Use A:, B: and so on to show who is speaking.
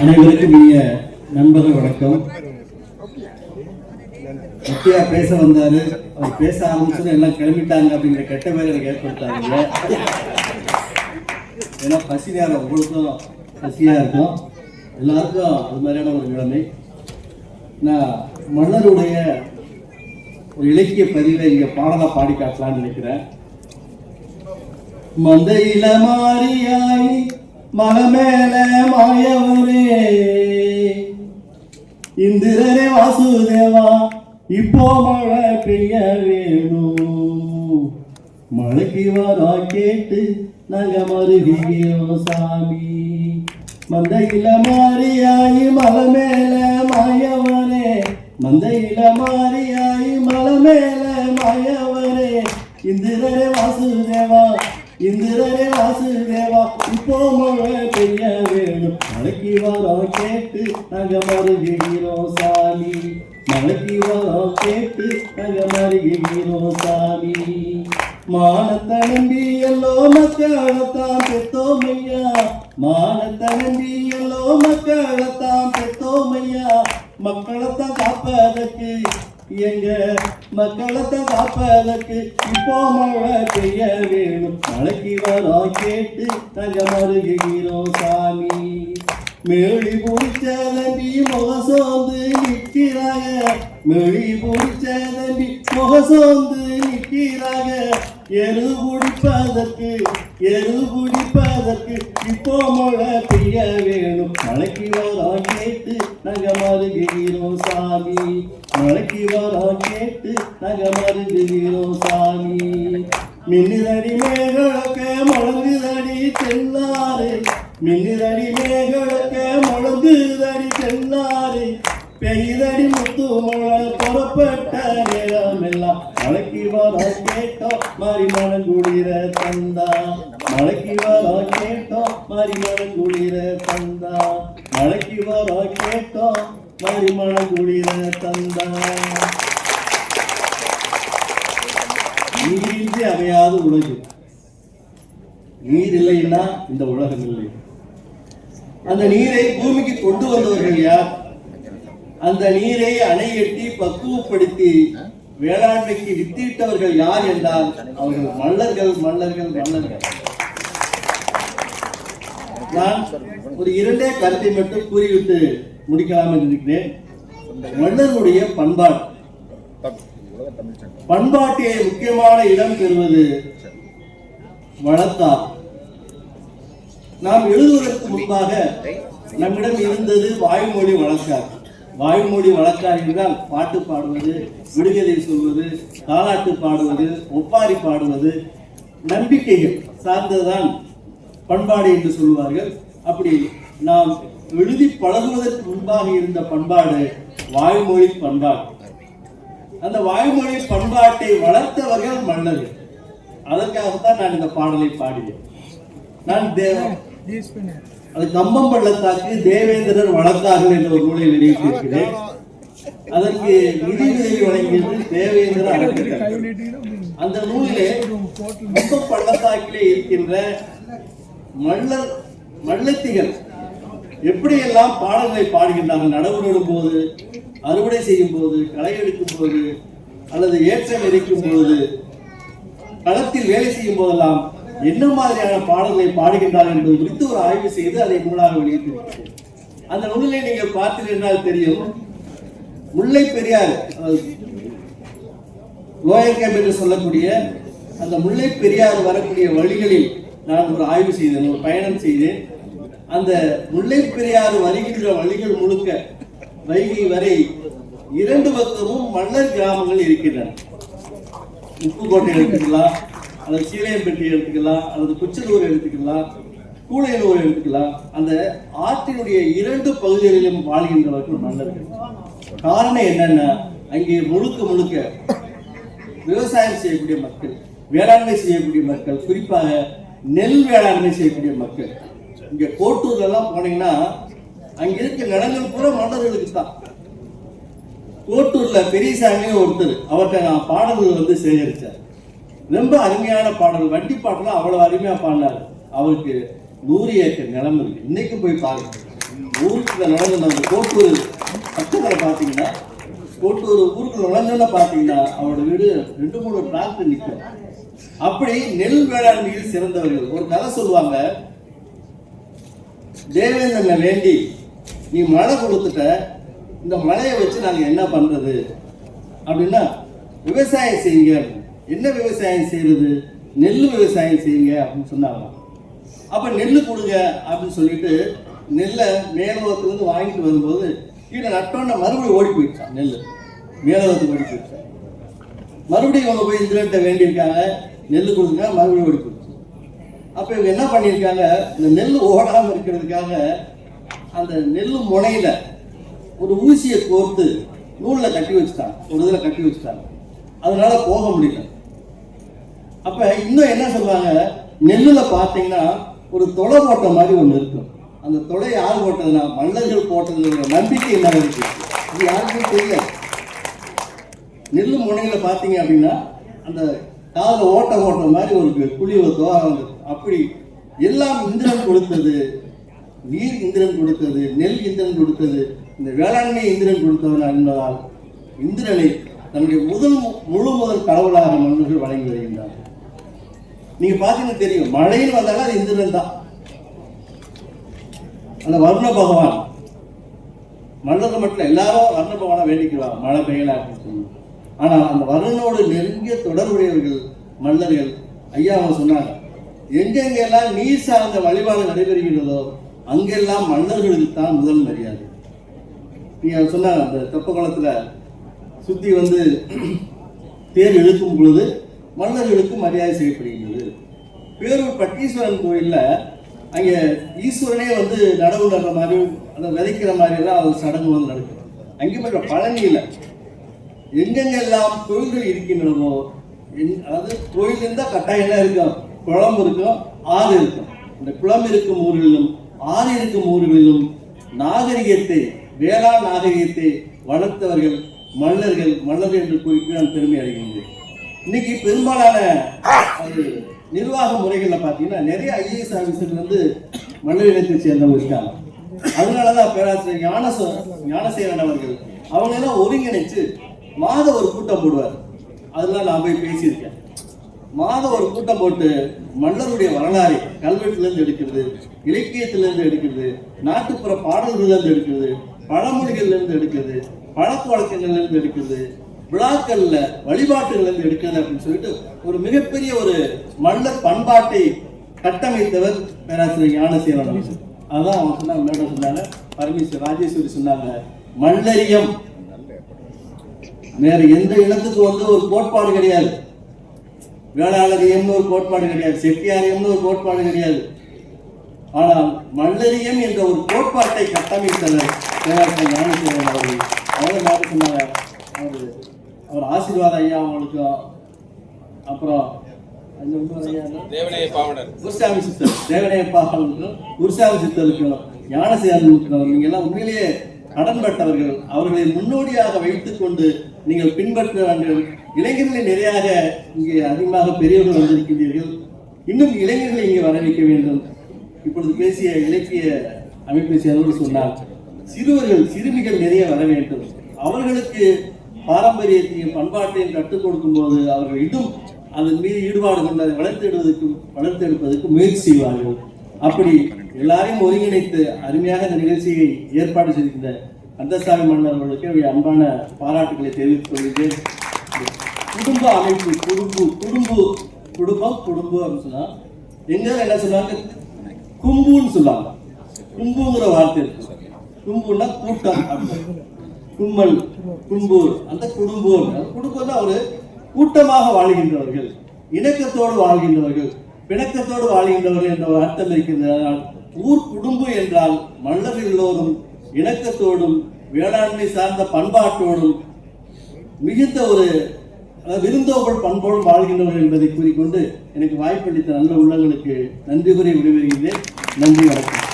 A: அனைவருக்கும் இனிய நண்பர்கள் வணக்கம். முக்கியா பேச வந்தாரு. அவர் பேச ஆரம்பிச்சது எல்லாம் கிளம்பிட்டாங்க அப்படிங்கிற கெட்ட பேர் எனக்கு ஏற்படுத்தாங்க ஏன்னா பசி நேரம் உங்களுக்கும் பசியா இருக்கும். எல்லாருக்கும் அது மாதிரியான ஒரு நிலைமை. நான் மன்னருடைய ஒரு இலக்கிய பதிவை இங்கே பாடலாக பாடி காட்டலாம்னு நினைக்கிறேன். மந்தையில மாறியாய் மகமேல மாயவரே. இந்திரனே வாசுதேவா இப்போ மழை பெய்ய வேணும். மழைக்கு வரா கேட்டு நாங்க மருகியோ சாமி. மந்தையில மாறியாயி மலை மேல மாயவரே. மந்தையில மாறியாயி மலை மேல மாயவரே. இந்திரனே வாசுதேவா இந்திரனே வாசுதேவா இப்போ மழை பெய்ய வேண்டும் மழைக்கு வரோம் கேட்டு நாங்க மருகிறோம் சாமி. மழைக்கு வரோம் கேட்டு நாங்க மருகிறோம் சாமி. மானத்தை நம்பி எல்லோ மக்களைத்தான் பெத்தோமையா மானத்தை நம்பி எல்லோ மக்களைத்தான் பெத்தோமையா மக்களைத்தான் காப்பதற்கு எங்க மக்களைத்தான் காப்பதற்கு இப்போ மழை பெய்ய வேணும். மழைக்கு வரோம் கேட்டு நாங்க மருகிறோம் சாமி. மேலி பிடிச்ச தம்பி முகசோந்து நிற்கிறாங்க. மேலி பிடிச்ச தம்பி முகசோந்து நிற்கிறாங்க. எரு குடிப்பதற்கு எரு குடிப்பதற்கு இப்போ மழை பெய்ய வேணும். மழைக்கு வரா கேட்டு நாங்க மருகிறோம் சாமி. மழைக்கு வரா கேட்டு நாங்க மருகிறோம் சாமி. மின்னிதடி மேகழக்க முழங்குதடி தென்னாறு. மின்னிதடி மேகழக்க முழங்குதடி தென்னாறு. பெய்தடி முத்து மழை புறப்பட்ட நேரம் எல்லாம் மலைக்கு வர கேட்டோம் மாறி குளிர தந்தா. மலைக்கு வர கேட்டோம் மாறி குளிர தந்தா. மழைக்கு வர கேட்டோம் மாறி குளிர தந்தா. நீரின்றி அமையாத உலகு. நீர் இல்லைன்னா இந்த உலகம் இல்லை. அந்த நீரை பூமிக்கு கொண்டு வந்தவர்கள் யார்? அந்த நீரை அணை எட்டி பக்குவப்படுத்தி வேளாண்மைக்கு வித்திட்டவர்கள் யார் என்றால் அவர்கள் மல்லர்கள் மல்லர்கள் மல்லர்கள் நான் ஒரு இரண்டே கருத்தை மட்டும் கூறிவிட்டு முடிக்கலாம் என்று இருக்கிறேன் மன்னருடைய பண்பாடு. பண்பாட்டிலே முக்கியமான இடம் பெறுவது வளர்த்தார் நாம் எழுதுவதற்கு முன்பாக நம்மிடம் இருந்தது வாய்மொழி வழக்கார் வாய்மொழி வளர்த்தார் என்றால் பாட்டு பாடுவது விடுகதை சொல்வது தாலாட்டு பாடுவது ஒப்பாரி பாடுவது நம்பிக்கைகள் சார்ந்ததுதான் பண்பாடு என்று சொல்வார்கள் அப்படி நாம் எழுதி பழகுவதற்கு முன்பாக இருந்த பண்பாடு வாய்மொழி பண்பாடு. அந்த வாய்மொழி பண்பாட்டை வளர்த்தவர்கள் மன்னர்கள். அதற்காகத்தான் நான் இந்த பாடலை பாடினேன். நான் தே- அது கம்பம் பள்ளத்தாக்கு தேவேந்திரர் வளர்த்தார்கள் என்ற ஒரு நூலை வெளியிட்டிருக்கிறேன். அதற்கு நிதி உதவி வழங்கியது தேவேந்திர அறக்கட்டளை. அந்த நூலிலே கம்பம் பள்ளத்தாக்கிலே இருக்கின்ற மல்லர் மல்லத்திகள் எப்படியெல்லாம் பாடல்களை பாடுகின்றார்கள் நடவு நடும் போது அறுவடை செய்யும் போது களை எடுக்கும் போது அல்லது ஏற்றம் எரிக்கும் போது களத்தில் வேலை செய்யும் போதெல்லாம் என்ன மாதிரியான பாடல்களை பாடுகின்றார் என்பது குறித்து ஒரு ஆய்வு செய்து அதை நூலாக வெளியிட்டிருக்கிறேன் அந்த நூலிலே நீங்கள் பார்த்தீர்கள் தெரியும் முல்லை பெரியார் லோயர் கேம்ப் என்று சொல்லக்கூடிய அந்த முல்லை பெரியார் வரக்கூடிய வழிகளில் நான் ஒரு ஆய்வு செய்தேன் ஒரு பயணம் செய்தேன். அந்த முல்லை பெரியார் வருகின்ற வழிகள் முழுக்க வைகை வரை இரண்டு பக்கமும் மன்னர் கிராமங்கள் இருக்கின்றன. உப்புக்கோட்டை எடுத்துக்கலாம் அல்லது சீலையம்பட்டி எடுத்துக்கலாம் அல்லது குச்சலூர் எடுத்துக்கலாம் கூழையலூர் எடுத்துக்கலாம் அந்த ஆற்றினுடைய இரண்டு பகுதிகளிலும் வாழ்கின்றவர்கள் மன்னர்கள் காரணம் என்னன்னா அங்கே முழுக்க முழுக்க விவசாயம் செய்யக்கூடிய மக்கள் வேளாண்மை செய்யக்கூடிய மக்கள் குறிப்பாக நெல் வேளாண்மை செய்யக்கூடிய மக்கள். இங்க கோட்டூர்ல எல்லாம் போனீங்கன்னா அங்க இருக்க நிலங்கள் பூரா மன்னர்களுக்கு தான். கோட்டூர்ல பெரியசாமியும் ஒருத்தர் அவர்கிட்ட நான் பாடல்கள் வந்து சேகரிச்சார். ரொம்ப அருமையான பாடல். வண்டி பாட்டெல்லாம் அவ்வளவு அருமையா பாடினார். அவருக்கு நூறு ஏக்கர் நிலம் இருக்கு. இன்னைக்கும் போய் பாருங்க. ஊருக்குள்ள நுழைஞ்ச அந்த கோட்டூர் பக்கத்தில் பார்த்தீங்கன்னா கோட்டூர் ஊருக்குள்ள நுழைஞ்சோன்னு பார்த்தீங்கன்னா அவரோட வீடு ரெண்டு மூணு டிராக்டர் நிற்கும் அப்படி நெல் வேளாண்மையில் சிறந்தவர்கள். ஒரு கதை சொல்லுவாங்க. தேவேந்திரனை வேண்டி நீ மழை கொடுத்துட்ட இந்த மழையை வச்சு நாங்கள் என்ன பண்றது? அப்படின்னா விவசாயம் செய்யுங்க அப்படின்னு. என்ன விவசாயம் செய்யறது? நெல் விவசாயம் செய்யுங்க அப்படின்னு சொன்னாங்க. அப்ப நெல் கொடுங்க அப்படின்னு சொல்லிட்டு நெல்லை மேலோகத்துலேருந்து வாங்கிட்டு வரும்போது கீழே நட்டோன்னு மறுபடியும் ஓடி போயிடுச்சான் நெல் மேலோகத்துக்கு ஓடி போயிடுச்சான் மறுபடியும் இவங்க போய் இந்திரன்ட்ட வேண்டியிருக்காங்க. நெல் கொடுங்க மறுபடியும் ஓடி போயிடுச்சு. அப்ப இவங்க என்ன பண்ணியிருக்காங்க? இந்த நெல் ஓடாமல் இருக்கிறதுக்காக அந்த நெல் முனையில ஒரு ஊசியை கோர்த்து நூலில் கட்டி வச்சுட்டாங்க. ஒரு இதில் கட்டி வச்சுட்டாங்க. அதனால போக முடியல. அப்ப இன்னும் என்ன சொல்றாங்க? நெல்லுல பாத்தீங்கன்னா ஒரு தொலை போட்ட மாதிரி ஒன்று இருக்கும் அந்த தொலை யார் போட்டதுன்னா மன்னர்கள் போட்டதுங்கிற நம்பிக்கை என்ன இருக்கு இது யாருக்கும் தெரியாது. நெல் முனையில பார்த்தீங்க அப்படின்னா அந்த காதுல ஓட்ட ஓட்ட மாதிரி ஒரு குழி ஒரு அப்படி எல்லாம் இந்திரன் கொடுத்தது நீர் இந்திரன் கொடுத்தது நெல் இந்திரன் கொடுத்தது இந்த வேளாண்மை இந்திரன் கொடுத்தவன் என்பதால் இந்திரனை தன்னுடைய முதல் முழு முதல் கடவுளாக மன்னர்கள் வழங்கி வருகின்றார்கள். நீங்க பாத்தீங்கன்னா தெரியும். மழைன்னு வந்தாலும் அது இந்திரன் தான். அந்த வருண பகவான். மன்னர்கள் மட்டும் எல்லாரும் வருண பகவானை வேண்டிக்கலாம் மழை பெய்யல அப்படின்னு சொல்லி ஆனா அந்த வருணனோடு நெருங்கிய தொடர்புடையவர்கள் மன்னர்கள் ஐயா அவங்க சொன்னாங்க எங்கெங்கெல்லாம் நீர் சார்ந்த வழிபாடு நடைபெறுகிறதோ அங்கெல்லாம் மன்னர்களுக்கு தான் முதல் மரியாதை. நீங்க சொன்னாங்க அந்த தெப்ப குளத்துல சுத்தி வந்து தேர் இழுக்கும் பொழுது மன்னர்களுக்கு மரியாதை செய்யப்படுகிறது பேரூர் பட்டீஸ்வரன் கோயிலில் அங்கே ஈஸ்வரனே வந்து நடவு நடுற மாதிரி அதை விதைக்கிற மாதிரி எல்லாம் ஒரு சடங்கு வந்து நடக்கும் அங்கே மட்டும் பழனியில் எங்கெங்கெல்லாம் கோயில்கள் இருக்கின்றனோ எங்- அதாவது கோயில் இருந்தால் கட்டாயம் என்ன இருக்கும்? குளம் இருக்கும் ஆறு இருக்கும். இந்த குளம் இருக்கும் ஊர்களிலும் ஆறு இருக்கும் ஊர்களிலும் நாகரிகத்தை வேளாண் நாகரிகத்தை வளர்த்தவர்கள் மன்னர்கள் மன்னர்கள் என்று குறித்து நான் பெருமை அடைகின்றேன். இன்னைக்கு பெரும்பாலான நிர்வாக முறைகளில் பார்த்தீங்கன்னா நிறைய ஐஏஎஸ் ஆஃபீஸர்கள் வந்து மன்னர் இனத்தை சேர்ந்தவங்க இருக்காங்க. அதனால தான் பேராசிரியர் ஞான ஞானசேரன் அவர்கள் அவங்க எல்லாம் ஒருங்கிணைச்சு மாத ஒரு கூட்டம் போடுவார். அதெல்லாம் நான் போய் பேசியிருக்கேன். மாதம் ஒரு கூட்டம் போட்டு மன்னருடைய வரலாறு கல்வெட்டிலிருந்து எடுக்கிறது இலக்கியத்திலிருந்து எடுக்கிறது நாட்டுப்புற பாடல்கள்லேருந்து எடுக்கிறது பழமொழிகள்லேருந்து எடுக்கிறது பழக்க வழக்கங்கள்லேருந்து எடுக்கிறது விழாக்கள்ல வழிபாட்டுகள்லேருந்து எடுக்கிறது அப்படின்னு சொல்லிட்டு ஒரு மிகப்பெரிய ஒரு மல்ல பண்பாட்டை கட்டமைத்தவர் பேராசிரியர் ஞானசேவன் அதான் அவங்க சொன்னாங்க மேடம் சொன்னாங்க. பரமேஸ்வர் ராஜேஸ்வரி சொன்னாங்க மல்லரியம். வேற எந்த இனத்துக்கு வந்து ஒரு கோட்பாடு கிடையாது. வேளாளரியம்னு ஒரு கோட்பாடு கிடையாது. செட்டியாரியம்னு ஒரு கோட்பாடு கிடையாது. ஆனால் மல்லரியம் என்ற ஒரு கோட்பாட்டை கட்டமைத்தனர் பேராசிரியர் ஞானசேவன் அவர்கள். அவங்க மாதிரி சொன்னாங்க? அவர் அவர் ஆசீர்வாத ஐயா அவங்களுக்கும் அப்புறம் குருசாமி சித்தர். தேவனையப்பா அவர்களுக்கும் குருசாமி சித்தருக்கும் ஞானசேகரனுக்கும் நீங்க எல்லாம் உண்மையிலேயே கடன்பட்டவர்கள் அவர்களை முன்னோடியாக வைத்துக் கொண்டு நீங்கள் பின்பற்ற வேண்டும் இளைஞர்களை நிறையாக இங்கே அதிகமாக பெரியவர்கள் வந்திருக்கின்றீர்கள். இன்னும் இளைஞர்களை இங்கே வர வைக்க வேண்டும். இப்பொழுது பேசிய இலக்கிய அமைப்பை சேர்ந்தவர் சொன்னார் சிறுவர்கள் சிறுமிகள் நிறைய வர வேண்டும். அவர்களுக்கு பாரம்பரியத்தையும் பண்பாட்டையும் கற்றுக் கொடுக்கும் போது அவர்கள் இன்னும் அதன் மீது ஈடுபாடு கொண்டு அதை வளர்த்தெடுவதற்கு வளர்த்தெடுப்பதற்கு முயற்சி செய்வார்கள். அப்படி எல்லாரையும் ஒருங்கிணைத்து அருமையாக இந்த நிகழ்ச்சியை ஏற்பாடு செய்திருக்கின்ற கந்தசாமி மன்னர்களுக்கு அன்பான பாராட்டுகளை தெரிவித்துக் கொள்கிறேன் குடும்ப அமைப்பு குடும்பு குடும்பு குடும்பம் குடும்பம் அப்படின்னு சொன்னா எங்க என்ன சொல்லுவாங்க? கும்புன்னு சொல்லுவாங்க. கும்புங்கிற வார்த்தை இருக்கு. கும்புன்னா கூட்டம் அப்படின்னு. கும்மல் கும்பூர் அந்த குடும்பம் அந்த குடும்பம் தான் ஒரு கூட்டமாக வாழ்கின்றவர்கள் இணக்கத்தோடு வாழ்கின்றவர்கள் பிணக்கத்தோடு வாழ்கின்றவர்கள் என்ற ஒரு அர்த்தம் இருக்கின்றனால் ஊர் குடும்பம் என்றால் மன்னர் எல்லோரும் இணக்கத்தோடும் வேளாண்மை சார்ந்த பண்பாட்டோடும் மிகுந்த ஒரு விருந்தோபல் பண்போடும் வாழ்கின்றவர்கள் என்பதை கூறிக்கொண்டு எனக்கு வாய்ப்பளித்த நல்ல உள்ளங்களுக்கு நன்றி கூறி விடைபெறுகின்றேன். நன்றி வணக்கம்.